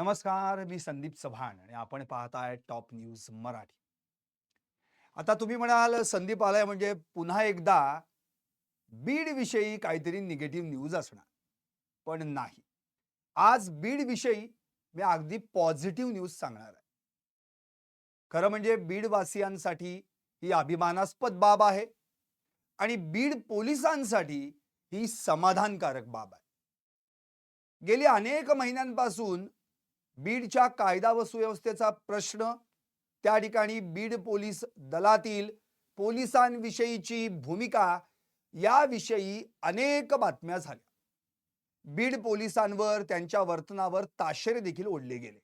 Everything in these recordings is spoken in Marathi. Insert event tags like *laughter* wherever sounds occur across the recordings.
नमस्कार मी संदीप चव्हाण आणि आपण पाहताय टॉप न्यूज मराठी. आता तुम्ही म्हणाल संदीप आलाय म्हणजे पुन्हा एकदा बीड विषयी काहीतरी निगेटिव्ह न्यूज असणार. पण नाही. आज बीड विषयी मी अगदी पॉझिटिव्ह न्यूज सांगणार आहे. खरं म्हणजे बीड वासियांसाठी ही अभिमानास्पद बाब आहे आणि बीड पोलिसांसाठी ही समाधानकारक बाब आहे. गेली अनेक महिन्यांपासून बीडच्या कायदा व सुव्यवस्थेचा प्रश्न त्या ठिकाणी बीड पोलीस दलातील पोलिसांविषयीची भूमिका याविषयी अनेक बातम्या झाल्या. बीड पोलिसांवर त्यांच्या वर्तनावर ताशेरे देखील ओढले गेले.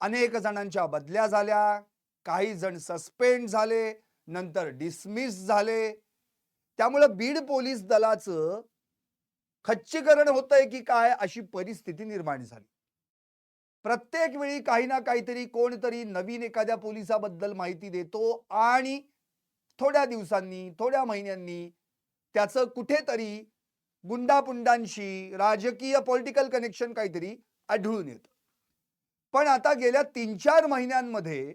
अनेक जणांच्या बदल्या झाल्या काही जण सस्पेंड झाले नंतर डिसमिस झाले. त्यामुळं बीड पोलीस दलाचं खच्चीकरण होतंय की काय अशी परिस्थिती निर्माण झाली. प्रत्येक वेळी काही ना काहीतरी कोणतरी नवीन एखाद्या पोलिसाबद्दल माहिती देतो आणि थोड्या दिवसांनी थोड्या महिन्यांनी त्याचं कुठेतरी गुंडापुंडांशी राजकीय पॉलिटिकल कनेक्शन काहीतरी आढळून येतं. पण आता गेल्या तीन चार महिन्यांमध्ये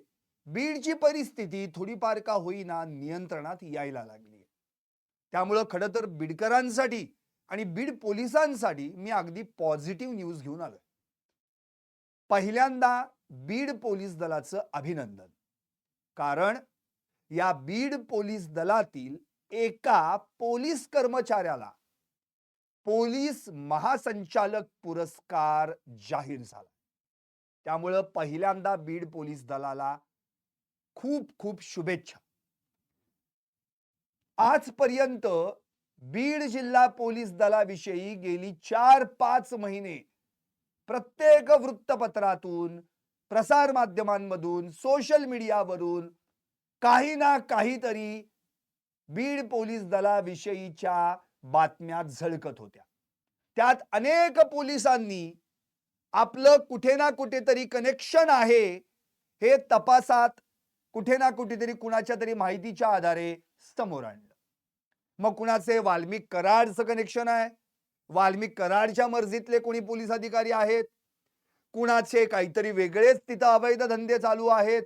बीडची परिस्थिती थोडीफार का होईना नियंत्रणात यायला लागली त्यामुळं खरं तर बीडकरांसाठी आणि बीड पोलिसांसाठी मी अगदी पॉझिटिव्ह न्यूज घेऊन आलोय. पहिल्यांदा बीड पोलीस दलाचं अभिनंदन. कारण या बीड पोलीस दलातील एका पोलीस कर्मचाऱ्याला पोलीस महासंचालक पुरस्कार जाहीर झाला. त्यामुळं पहिल्यांदा बीड पोलीस दलाला खूप खूप शुभेच्छा. आजपर्यंत बीड जिल्हा पोलीस दलाविषयी गेली चार पाच महिने प्रत्येक वृत्तपत्रातून प्रसार माध्यमांमधून सोशल मीडियावरून काही ना काहीतरी बीड पोलीस दलाविषयीच्या बातम्या झळकत होत्या. त्यात अनेक पोलिसांनी आपलं कुठे ना कुठेतरी कनेक्शन आहे हे तपासात कुठे ना कुठेतरी कुणाच्या तरी माहितीच्या आधारे समोर आणलं. मग कुणाचे वाल्मिक कराडचं कनेक्शन आहे? वाल्मिक कराडच्या मर्जीतले कोणी पोलीस अधिकारी आहेत? कुणाचे काहीतरी वेगळेच तिथं अवैध धंदे चालू आहेत?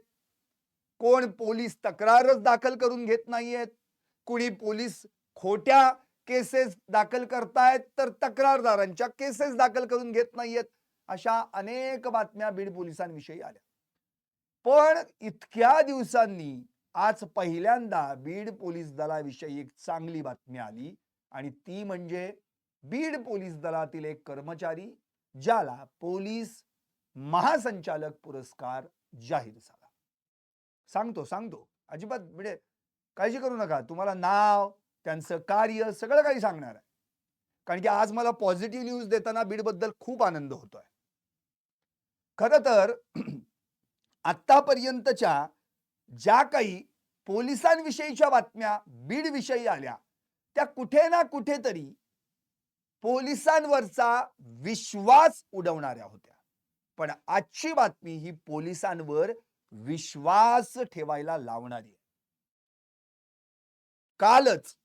कोण पोलीस तक्रारच दाखल करून घेत नाहीयेत? कुणी पोलीस खोट्या केसेस दाखल करतायत तर तक्रारदारांच्या केसेस दाखल करून घेत नाहीयेत अशा अनेक बातम्या बीड पोलिसांविषयी आल्या. पण इतक्या दिवसांनी आज पहिल्यांदा बीड पोलीस दलाविषयी एक चांगली बातमी आली आणि ती म्हणजे बीड पोलीस दलातील एक कर्मचारी ज्याला पोलीस महासंचालक पुरस्कार जाहीर झाला. सांगतो सांगतो. अजिबात म्हणजे काळजी करू नका. तुम्हाला नाव त्यांचं कार्य सगळं काही सांगणार आहे. कारण की आज मला पॉझिटिव्ह न्यूज देताना बीडबद्दल खूप आनंद होतोय. खर तर *clears throat* आतापर्यंतच्या ज्या काही पोलिसांविषयीच्या बातम्या बीड विषयी आल्या त्या कुठे ना कुठेतरी पोलिसांवरचा विश्वास उडवणाऱ्या होत्या. पण आजची बातमी ही पोलिसांवर विश्वास ठेवायला लावणारी कालच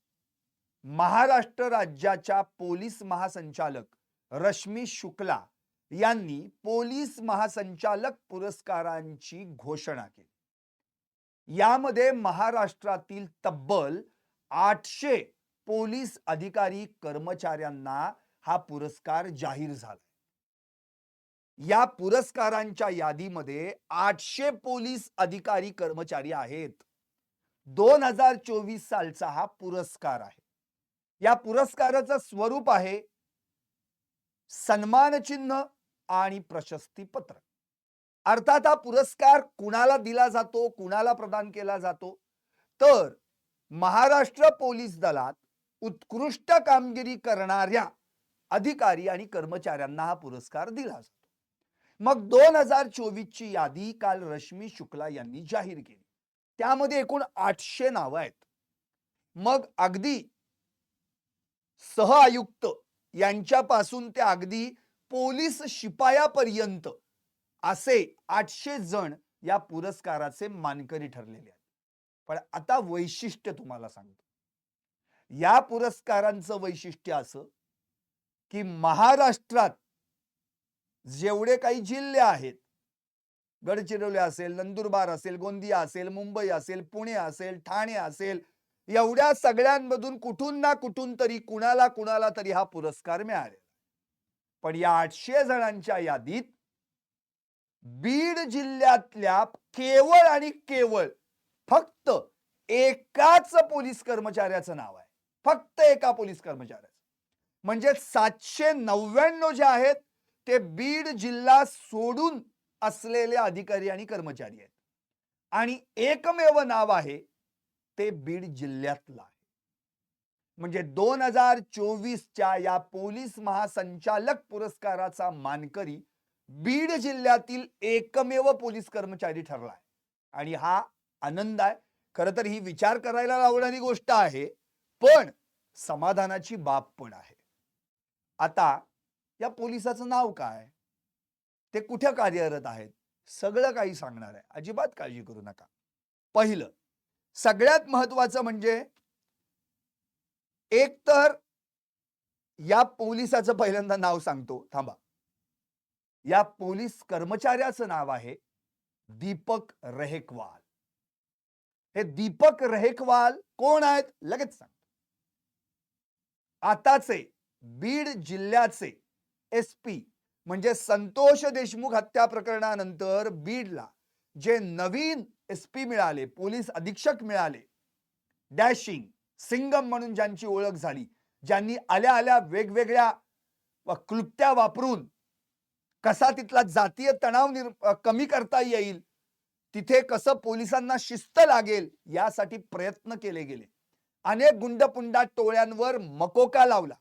महाराष्ट्र राज्याच्या पोलीस महासंचालक रश्मी शुक्ला यांनी पोलीस महासंचालक पुरस्कारांची घोषणा केली. यामध्ये महाराष्ट्रातील तब्बल आठशे पोलीस अधिकारी कर्मचाऱ्यांना हा पुरस्कार जाहीर झाला या पुरस्कारांच्या यादीमध्ये आठशे पोलीस अधिकारी कर्मचारी आहेत. दोन हजार चोवीस सालचा हा पुरस्कार आहे. या पुरस्काराचं स्वरूप आहे सन्मान चिन्ह आणि प्रशस्ती पत्र. अर्थात हा पुरस्कार कुणाला दिला जातो कुणाला प्रदान केला जातो? तर महाराष्ट्र पोलीस दलात उत्कृष्ट कामगिरी करणाऱ्या अधिकारी आणि कर्मचाऱ्यांना हा पुरस्कार दिला जातो. मग दोन हजार चोवीस ची यादी काल रश्मी शुक्ला यांनी जाहीर केली. त्यामध्ये एकूण आठशे नावं आहेत. मग अगदी सहआयुक्त यांच्यापासून ते अगदी पोलीस शिपायापर्यंत असे आठशे जण या पुरस्काराचे मानकरी ठरलेले आहेत. पण आता वैशिष्ट्य तुम्हाला सांगतो. या पुरस्कारांचं वैशिष्ट्य असं की महाराष्ट्रात जेवढे काही जिल्हे आहेत गडचिरोली असेल नंदुरबार असेल गोंदिया असेल मुंबई असेल पुणे असेल ठाणे असेल एवढ्या सगळ्यांमधून कुठून ना कुठून तरी कुणाला कुणाला तरी हा पुरस्कार मिळालेला पण या आठशे जणांच्या यादीत बीड जिल्ह्यातल्या केवळ आणि केवळ फक्त एकाच पोलीस कर्मचाऱ्याचं नाव आहे. फक्त एका पोलीस कर्मचाऱ्याचं. म्हणजे सातशे नव्याण्णव जे आहेत ते बीड जिल्हा सोडून असलेले अधिकारी आणि कर्मचारी आहेत. आणि एकमेव नाव आहे ते बीड जिल्ह्यातलं आहे. म्हणजे दोन हजार चोवीसच्या या पोलीस महासंचालक पुरस्काराचा मानकरी बीड जिल्ह्यातील एकमेव पोलीस कर्मचारी ठरला आहे. आणि हा आनंद आहे. खरं तर ही विचार करायला लावणारी गोष्ट आहे पण समाधानाची बाब पण आहे. आता या पोलिसाचं नाव काय? ते कुठे कार्यरत आहेत? सगळं काही सांगणार आहे. अजिबात काळजी करू नका. पहिलं सगळ्यात महत्वाचं म्हणजे एक तर या पोलिसाचं पहिल्यांदा नाव सांगतो. थांबा. या पोलीस कर्मचाऱ्याचं नाव आहे दीपक रहेकवाल. हे दीपक रहेकवाल कोण आहेत? लगेच सांग. आताचे बीड जिल्ह्याचे एस पी म्हणजे संतोष देशमुख हत्या प्रकरणानंतर बीडला जे नवीन एस पी मिळाले पोलीस अधीक्षक मिळाले डॅशिंग सिंगम म्हणून ज्यांची ओळख झाली ज्यांनी आल्या आल्या वेगवेगळ्या व क्लुप्त्या वापरून कसा तिथला जातीय तणाव निर कमी करता येईल तिथे कसं पोलिसांना शिस्त लागेल यासाठी प्रयत्न केले गेले. अनेक गुंडपुंडा टोळ्यांवर मकोका लावला.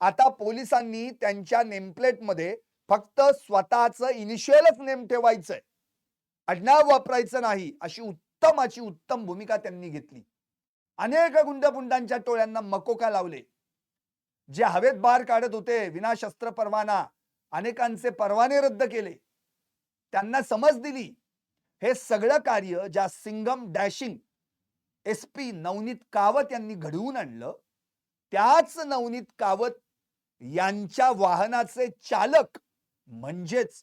आता पोलिसांनी त्यांच्या नेमप्लेटमध्ये फक्त स्वतःचं इनिशियलच नेम ठेवायचंय. आडनाव वापरायचं नाही अशी उत्तमाची उत्तम भूमिका त्यांनी घेतली. अनेक गुंडपुंडांच्या टोळ्यांना मकोका लावले. जे हवेत बार काढत होते विनाशस्त्र परवाना अनेकांचे परवाने रद्द केले. त्यांना समज दिली. हे सगळं कार्य ज्या Singham dashing S P Navneet Kawat यांनी घडवून आणलं. त्याच नवनीत कावत यांच्या वाहनाचे चालक म्हणजेच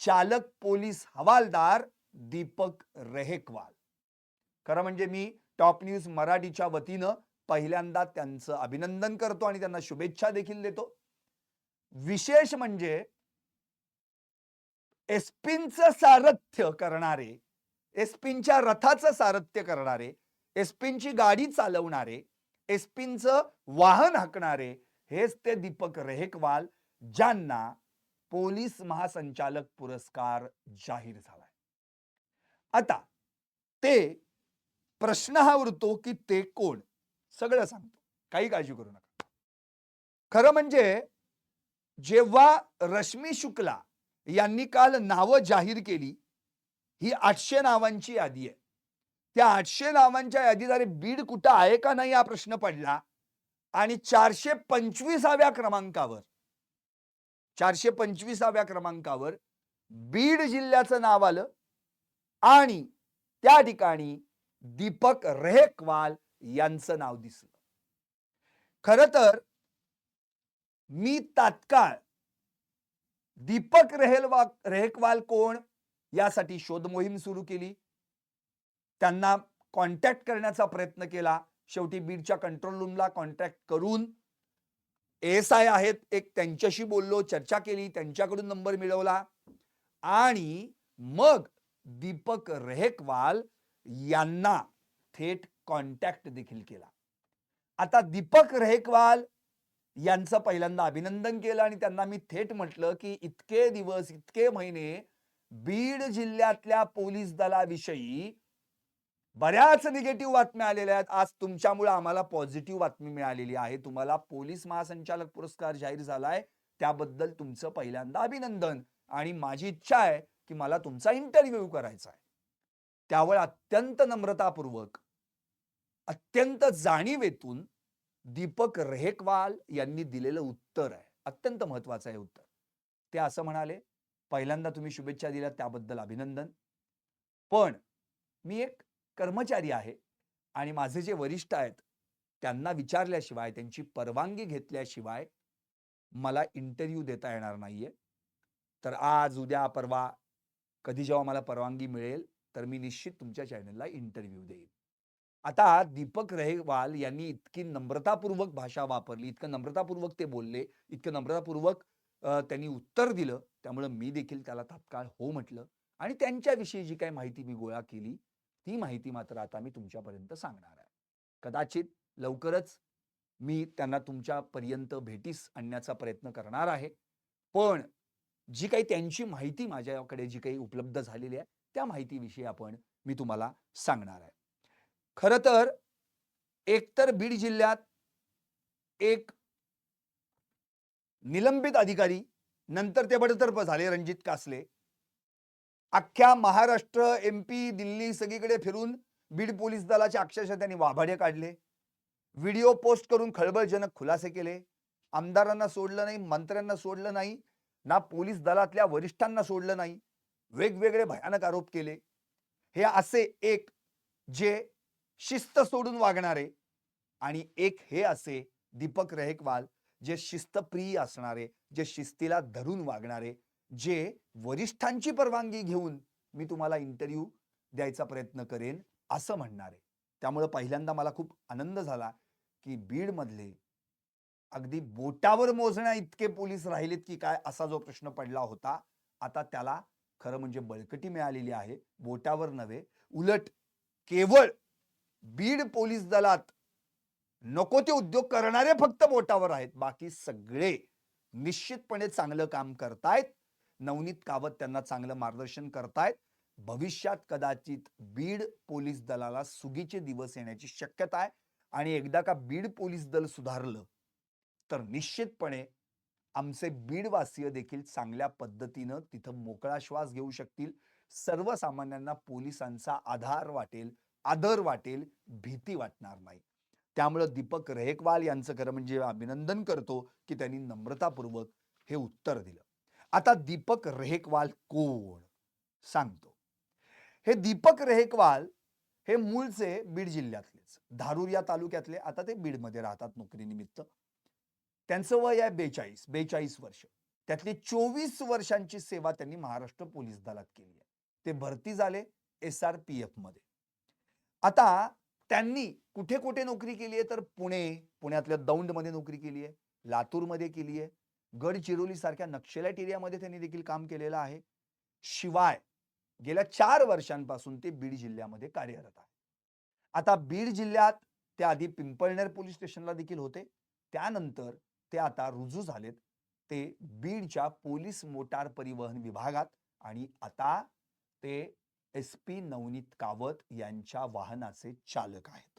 चालक पोलीस हवालदार दीपक रेहेकवाल. खरं म्हणजे मी टॉप न्यूज मराठीच्या वतीनं पहिल्यांदा त्यांचं अभिनंदन करतो आणि त्यांना शुभेच्छा देखील देतो. विशेष म्हणजे एसपींचं सारथ्य करणारे एसपींच्या रथाचं सारथ्य करणारे एसपींची गाडी चालवणारे एसपींचं वाहन हाकणारे हेच ते दीपक रेहेकवाल ज्यांना पोलीस महासंचालक पुरस्कार जाहीर झालाय. आता ते प्रश्न हा उरतो की ते कोण? सगळं सांगतो. काही काळजी करू नका. खरं म्हणजे जेव्हा रश्मी शुक्ला यांनी काल नावं जाहीर केली ही आठशे नावांची यादी आहे. त्या आठशे नावांच्या यादीत अरे बीड कुठं आहे का नाही हा प्रश्न पडला आणि चारशे पंचवीसाव्या क्रमांकावर चारशे पंचवीसाव्या क्रमांकावर बीड जिल्ह्याचं नाव आलं आणि त्या ठिकाणी दीपक रेहकवाल यांचं नाव दिसलं. खर तर मी तात्काळ दीपक रेहलवा रेहकवाल कोण यासाठी शोध मोहीम सुरू केली. त्यांना कॉन्टॅक्ट करण्याचा प्रयत्न केला. शेवटी बीडच्या कंट्रोल रूमला कॉन्टॅक्ट करून एस आय आहेत. एक त्यांच्याशी बोललो चर्चा केली त्यांच्याकडून नंबर मिळवला. आणि मग दीपक रेहकवाल यांना थेट कॉन्टॅक्ट देखील केला. आता दीपक रेहकवाल यांचं पहिल्यांदा अभिनंदन केलं आणि त्यांना मी थेट म्हटलं की इतके दिवस इतके महिने बीड जिल्ह्यातल्या पोलीस दलाविषयी बऱ्याच निगेटिव्ह बातम्या आलेल्या आहेत. आज तुमच्यामुळे आम्हाला पॉझिटिव्ह बातमी मिळालेली आहे. तुम्हाला पोलीस महासंचालक पुरस्कार जाहीर झालाय. त्याबद्दल तुमचं पहिल्यांदा अभिनंदन आणि माझी इच्छा आहे की मला तुमचा इंटरव्ह्यू करायचा आहे. त्यावर अत्यंत नम्रतापूर्वक अत्यंत जाणीवेतून दीपक रेहकवाल यांनी दिलेलं उत्तर आहे. अत्यंत महत्वाचं आहे उत्तर. ते असं म्हणाले पहिल्यांदा तुम्ही शुभेच्छा दिल्या त्याबद्दल अभिनंदन. पण मी एक कर्मचारी आहे आणि माझे जे वरिष्ठ आहेत त्यांना विचारल्याशिवाय त्यांची परवानगी घेतल्याशिवाय मला इंटरव्ह्यू देता येणार नाहीये. तर आज उद्या परवा कधी जेव्हा मला परवानगी मिळेल तर मी निश्चित तुमच्या चॅनलला इंटरव्ह्यू देईन. आता दीपक रहेवाल यांनी इतकी नम्रतापूर्वक भाषा वापरली इतकं नम्रतापूर्वक ते बोलले इतकं नम्रतापूर्वक त्यांनी उत्तर दिलं त्यामुळं मी देखील त्याला तात्काळ हो म्हटलं आणि त्यांच्याविषयी जी काही माहिती मी गोळा केली ती माहिती मात्र आता मी तुमच्यापर्यंत सांगणार आहे. कदाचित लवकरच मी त्यांना तुमच्यापर्यंत भेटीस आणण्याचा प्रयत्न करणार आहे. पण जी काही त्यांची माहिती माझ्याकडे जी काही उपलब्ध झालेली आहे त्या माहितीविषयी आपण मी तुम्हाला सांगणार आहे. खरं तर एकतर बीड जिल्ह्यात एक निलंबित अधिकारी नंतर ते बडतर्फ झाले रणजित कासले अख्ख्या महाराष्ट्र एम पी दिल्ली सगळीकडे फिरून बीड पोलीस दलाचे अक्षरशः त्यांनी वाभाडे काढले. व्हिडिओ पोस्ट करून खळबळजनक खुलासे केले. आमदारांना सोडलं नाही मंत्र्यांना सोडलं नाही ना पोलीस दलातल्या वरिष्ठांना सोडलं नाही. वेगवेगळे भयानक आरोप केले. हे असे एक जे शिस्त सोडून वागणारे आणि एक हे असे दीपक रहेकवाल जे शिस्तप्रिय असणारे जे शिस्तीला धरून वागणारे जे वरिष्ठांची परवानगी घेऊन मी तुम्हाला इंटरव्ह्यू द्यायचा प्रयत्न करेन असं म्हणणारे. त्यामुळं पहिल्यांदा मला खूप आनंद झाला की बीडमधले अगदी बोटावर मोजण्या इतके पोलीस राहिलेत की काय असा जो प्रश्न पडला होता आता त्याला खरं म्हणजे बळकटी मिळालेली आहे. बोटावर नव्हे उलट केवळ बीड पोलीस दलात नको ते उद्योग करणारे फक्त बोटावर आहेत. बाकी सगळे निश्चितपणे चांगलं काम करतायत. नवनीत कावत त्यांना चांगलं मार्गदर्शन करतायत. भविष्यात कदाचित बीड पोलीस दलाला सुगीचे दिवस येण्याची शक्यता आहे. आणि एकदा का बीड पोलीस दल सुधारलं तर निश्चितपणे आमचे बीडवासीय देखील चांगल्या पद्धतीनं तिथं मोकळा श्वास घेऊ शकतील. सर्वसामान्यांना पोलिसांचा आधार वाटेल आदर वाटेल भीती वाटणार नाही. त्यामुळं दीपक रहेकवाल यांचं खरं म्हणजे अभिनंदन करतो की त्यांनी नम्रतापूर्वक हे उत्तर दिलं. आता दीपक रेहेकवाल कोण? सांगतो. हे दीपक रेहेकवाल हे मूळचे बीड जिल्ह्यातलेच. धारूर या तालुक्यातले आता ते बीडमध्ये राहतात नोकरीनिमित्त. त्यांचं वय आहे बेचाळीस बेचाळीस वर्ष. त्यातली चोवीस वर्षांची सेवा त्यांनी महाराष्ट्र पोलीस दलात केली आहे. ते भरती झाले एस आर पी एफमध्ये आता त्यांनी कुठे कुठे नोकरी केली आहे? तर पुणे पुण्यातल्या दौंडमध्ये नोकरी केली आहे लातूरमध्ये केली आहे. गडचिरोली सारख्या नक्षलाईट एरियामध्ये त्यांनी देखील काम केलेलं आहे. शिवाय गेल्या चार वर्षांपासून ते बीड जिल्ह्यामध्ये कार्यरत आहे. आता बीड जिल्ह्यात ते आधी पिंपळनेर पोलीस स्टेशनला देखील होते. त्यानंतर ते आता रुजू झालेत. ते बीडच्या पोलीस मोटार परिवहन विभागात आणि आता ते एस पी नवनीत कावत यांच्या वाहनाचे चालक आहेत.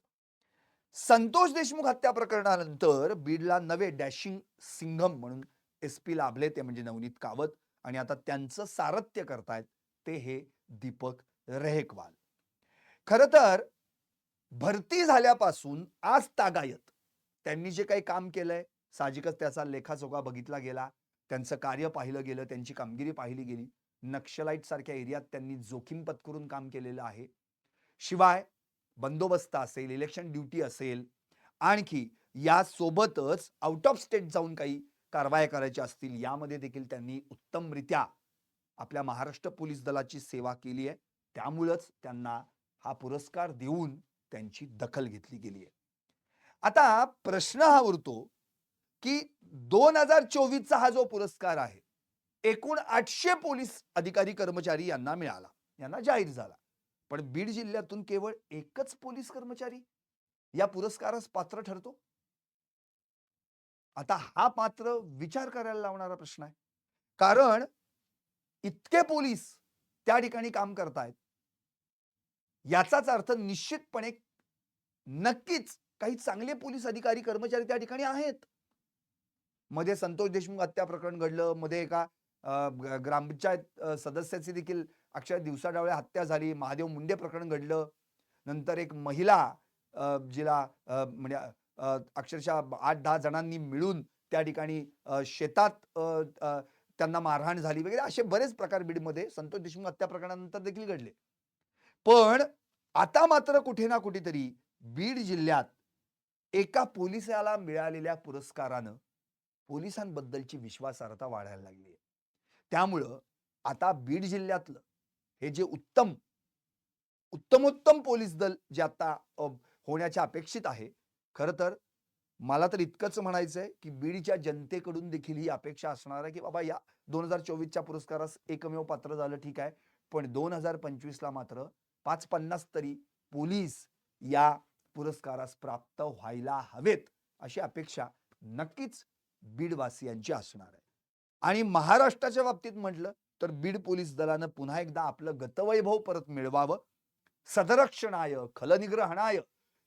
संतोष देशमुख हत्या प्रकरणानंतर बीडला नवे डॅशिंग सिंघम म्हणून एस पी लाभले ते म्हणजे नवनीत कावत आणि आता त्यांचं सारथ्य करतायत ते हे दीपक रहेकवाल. खर तर भरती झाल्यापासून आज तागायत. त्यांनी जे काही काम केलंय साहजिकच त्याचा लेखाजोखा बघितला गेला त्यांचं कार्य पाहिलं गेलं त्यांची कामगिरी पाहिली गेली. नक्षलाईट सारख्या एरियात त्यांनी जोखीम पत्करून काम केलेलं आहे. शिवाय बंदोबस्त असेल इलेक्शन ड्युटी असेल आणखी या सोबतच आउट ऑफ स्टेट जाऊन काही कारवाया करायच्या असतील यामध्ये देखील त्यांनी उत्तमरित्या आपल्या महाराष्ट्र पोलीस दलाची सेवा केली आहे. त्यामुळंच त्यांना हा पुरस्कार देऊन त्यांची दखल घेतली गेली आहे. आता प्रश्न हा उरतो की दोन हजार चोवीसचा हा जो पुरस्कार आहे एकूण आठशे पोलीस अधिकारी कर्मचारी यांना मिळाला यांना जाहीर झाला. पण बीड जिल्ह्यातून केवळ एकच पोलीस कर्मचारी या पुरस्कारास पात्र ठरतो? आता हा मात्र विचार करायला लावणारा प्रश्न आहे. कारण इतके पोलीस त्या ठिकाणी काम करतायत. याचाच अर्थ निश्चितपणे नक्कीच काही चांगले पोलीस अधिकारी कर्मचारी त्या ठिकाणी आहेत. मध्ये संतोष देशमुख हत्या प्रकरण घडलं. मध्ये एका ग्रामपंचायत सदस्याची देखील अक्षर दिवसाढवळ्या हत्या झाली. महादेव मुंडे प्रकरण घडलं. नंतर एक महिला जिला म्हणजे अक्षरशः आठ दहा जणांनी मिळून त्या ठिकाणी शेतात त्यांना मारहाण झाली वगैरे असे बरेच प्रकार बीडमध्ये संतोष देशमुख हत्या प्रकरणानंतर देखील घडले. पण आता मात्र कुठे ना कुठेतरी बीड जिल्ह्यात एका पोलिसाला मिळालेल्या पुरस्कारानं पोलिसांबद्दलची विश्वासार्हता वाढायला लागली आहे. त्यामुळं आता बीड जिल्ह्यातलं हे जे उत्तम उत्तमोत्तम पोलीस दल जे आता होण्याच्या अपेक्षित आहे खरं तर मला तर इतकंच म्हणायचं आहे की बीडच्या जनतेकडून देखील ही अपेक्षा असणार आहे की बाबा या दोन हजार चोवीसच्या पुरस्कारास एकमेव पात्र झालं ठीक आहे. पण दोन हजार पंचवीसला मात्र पाच पन्नास तरी पोलीस या पुरस्कारास प्राप्त व्हायला हवेत अशी अपेक्षा नक्कीच बीडवासियांची असणार आहे. आणि महाराष्ट्राच्या बाबतीत म्हटलं तर बीड पोलीस दलानं पुन्हा एकदा आपलं गतवैभव परत मिळवावं. सदरक्षणाय खलनिग्रहणाय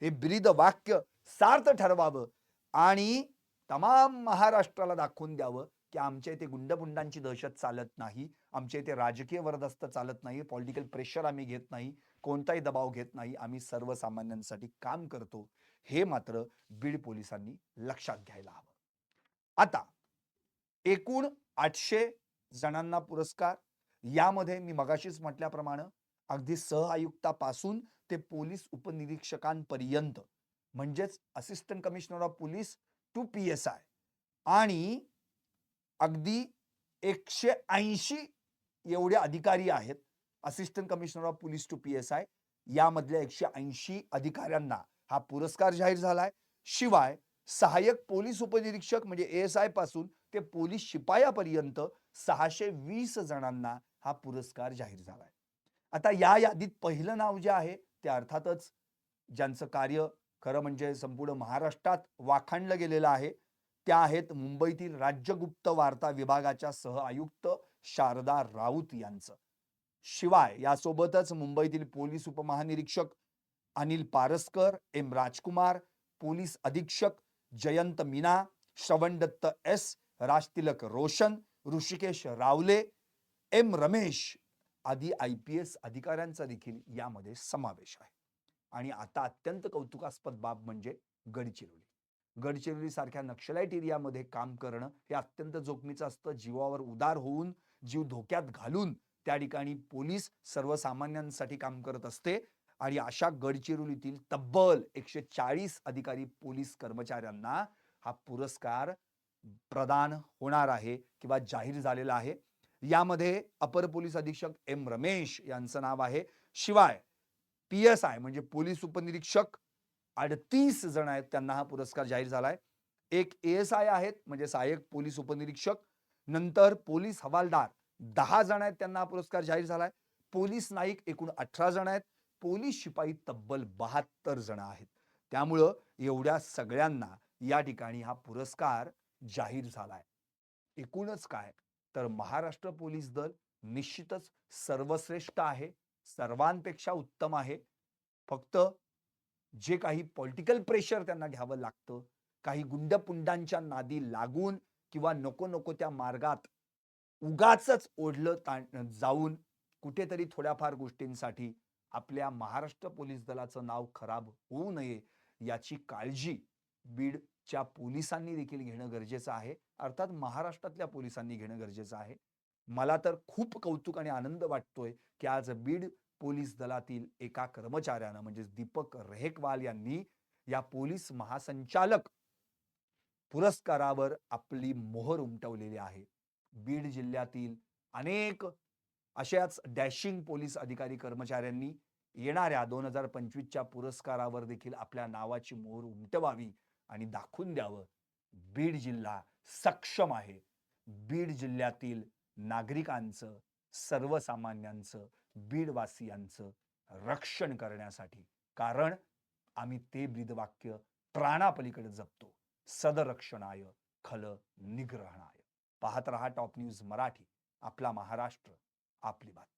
हे ब्रीद वाक्य सार्थ ठरवावं आणि तमाम महाराष्ट्राला दाखवून द्यावं की आमच्या इथे गुंडपुंडांची दहशत चालत नाही आमच्या इथे राजकीय वरदस्त चालत नाही पॉलिटिकल प्रेशर आम्ही घेत नाही कोणताही दबाव घेत नाही आम्ही सर्वसामान्यांसाठी काम करतो. हे मात्र बीड पोलिसांनी लक्षात घ्यायला हवं. आता एकूण आठशे जणांना पुरस्कार यामध्ये मी मगाशीच म्हटल्याप्रमाणे अगदी सहआयुक्तापासून ते पोलीस उपनिरीक्षकांपर्यंत म्हणजेच assistant commissioner of police to P S I आणि अगदी एकशे ऐंशी एवढे अधिकारी आहेत assistant commissioner of police to P S I यामधल्या एकशे ऐंशी अधिकाऱ्यांना हा पुरस्कार जाहीर झालाय. शिवाय सहाय्यक पोलीस उपनिरीक्षक म्हणजे एस आयपासून ते पोलीस शिपायापर्यंत सहाशे वीस जणांना हा पुरस्कार जाहीर झालाय. आता या यादीत पहिलं नाव जे आहे ते अर्थातच ज्यांचं कार्य खरं म्हणजे संपूर्ण महाराष्ट्रात वाखाणलं गेलेलं आहे त्या आहेत मुंबईतील राज्यगुप्त वार्ता विभागाच्या सह आयुक्त शारदा राऊत यांचं. शिवाय यासोबतच मुंबईतील पोलीस उपमहानिरीक्षक अनिल पारसकर एम राजकुमार पोलीस अधीक्षक जयंत मीना श्रवण दत्त एस राजतिलक रोशन ऋषिकेश रावले एम रमेश आदी आय पी एस अधिकाऱ्यांचा देखील यामध्ये समावेश आहे. आणि आता अत्यंत कौतुकास्पद बाब म्हणजे गडचिरोली. गडचिरोली सारख्या नक्षलाईट एरियामध्ये काम करणं हे अत्यंत जोखमीचं असतं. जीवावर उदार होऊन जीव धोक्यात घालून त्या ठिकाणी पोलीस सर्वसामान्यांसाठी काम करत असते आणि अशा गडचिरोलीतील तब्बल एकशे चाळीस अधिकारी पोलीस कर्मचाऱ्यांना हा पुरस्कार प्रदान होणार आहे किंवा जाहीर झालेला आहे. यामध्ये अपर पोलीस अधीक्षक एम रमेश यांचं नाव आहे. शिवाय पी एस आय म्हणजे पोलीस उपनिरीक्षक अडतीस जण आहेत त्यांना हा पुरस्कार जाहीर झालाय. एक एस आय आहेत म्हणजे सहाय्यक पोलीस उपनिरीक्षक. नंतर पोलीस हवालदार दहा जण आहेत त्यांना हा पुरस्कार जाहीर झालाय. पोलीस नाईक एकूण अठरा जण आहेत. पोलीस शिपाई तब्बल बहात्तर जण आहेत. त्यामुळं एवढ्या सगळ्यांना या ठिकाणी हा पुरस्कार जाहीर झालाय. एकूणच काय? तर महाराष्ट्र पोलीस दल निश्चितच सर्वश्रेष्ठ आहे सर्वांपेक्षा उत्तम आहे. फक्त जे काही पॉलिटिकल प्रेशर त्यांना घ्यावं लागतं काही गुंडपुंडांच्या नादी लागून किंवा नको नको त्या मार्गात उगाच ओढलं जाऊन कुठेतरी थोड्याफार गोष्टींसाठी आपल्या महाराष्ट्र पोलीस दलाचं नाव खराब होऊ नये याची काळजी बीडच्या पोलिसांनी देखील घेणं गरजेचं आहे. अर्थात महाराष्ट्रातल्या पोलिसांनी घेणं गरजेचं आहे. मला तर खूप कौतुक आणि आनंद वाटतोय की आज बीड पोलीस दलातील एका कर्मचाऱ्यानं म्हणजे दीपक रेहकवाल यांनी या पोलीस महासंचालक पुरस्कारावर आपली मोहर उमटवलेली आहे. बीड जिल्ह्यातील अनेक अशाच डॅशिंग पोलीस अधिकारी कर्मचाऱ्यांनी येणाऱ्या दोन हजार पंचवीसच्या पुरस्कारावर देखील आपल्या नावाची मोहर उमटवावी आणि दाखवून द्यावं. बीड जिल्हा सक्षम आहे. बीड जिल्ह्यातील नागरिकांचं सर्वसामान्यांचं बीडवासियांचं रक्षण करण्यासाठी. कारण आम्ही ते ब्रीदवाक्य प्राणापलीकडे जपतो. सदरक्षणाय खल निग्रहणाय. पाहत रहा टॉप न्यूज मराठी. आपला महाराष्ट्र आपली बातमी.